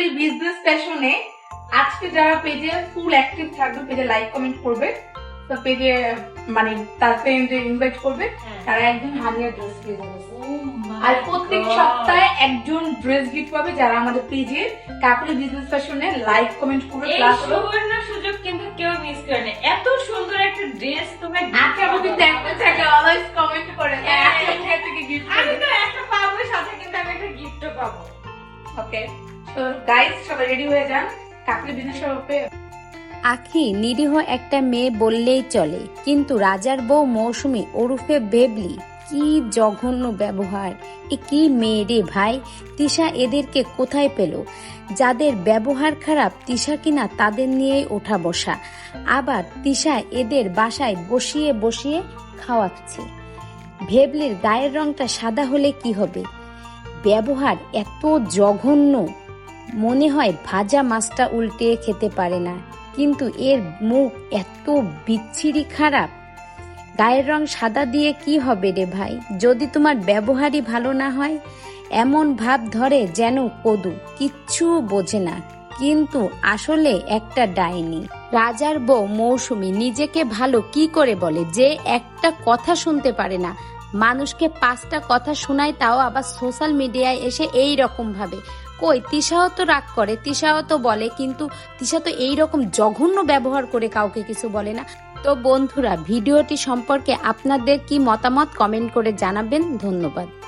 Kakuli business ফ্যাশনে আজকে যারা পেজে ফুল অ্যাক্টিভ থাকবে পেজে লাইক কমেন্ট করবে তো পেজে মানে তার ফ্রেন্ডে ইনভাইট করবে তারা একজন হানিয়া ড্রেস পেয়ে যাবে। আর প্রত্যেক সপ্তাহে একজন ড্রেস গিফট পাবে যারা আমাদের পেজে কাকুলি বিজনেস ফ্যাশনে লাইক কমেন্ট করবে প্লাস সুবর্ণ সুযোগ কিন্তু কেউ মিস করে না। এত সুন্দর একটা ড্রেস তোমরা আজকে আমি কিন্তু একটা থাকে অলওয়েজ কমেন্ট করে আখি নিরীহ একটা মেয়ে বললেই চলে, কিন্তু রাজার বউ মৌসুমী ওরফে বেবলি। কি জঘন্য ব্যবহার। এ কি মেয়ে রে ভাই? তিশা এদেরকে কোথায় পেল? যাদের ব্যবহার খারাপ, তিশা কিনা তাদের নিয়েই ওঠা বসা। আবার তিশা এদের বাসায় বসিয়ে বসিয়ে খাওয়াচ্ছে। ভেবলির গায়ের রংটা সাদা হলে কি হবে? ব্যবহার এত জঘন্য। মনে হয় ভাজা মাছটা উল্টে খেতে পারে না। কিন্তু এর মুখ এত বিচ্ছিরি খারাপ। গায়ের রং সাদা দিয়ে কি হবে রে ভাই? যদি তোমার ব্যবহারই ভালো না হয়, এমন ভাব ধরে যেন কদু। কিচ্ছু বোঝে না। কিন্তু আসলে একটা ডাইনি। রাজার বউ মৌসুমী নিজেকে ভালো কি করে বলে যে একটা কথা শুনতে পারে না মানুষকে পাঁচটা কথা শোনায়, তাও আবার সোশ্যাল মিডিয়ায় এসে এই রকম ভাবে। কই, তিশাও তো রাগ করে, তিশাও তো বলে, কিন্তু তিশা তো এই রকম জঘন্য ব্যবহার করে কাউকে কিছু বলে না। তো বন্ধুরা, ভিডিওটি সম্পর্কে আপনাদের কি মতামত কমেন্ট করে জানাবেন। ধন্যবাদ।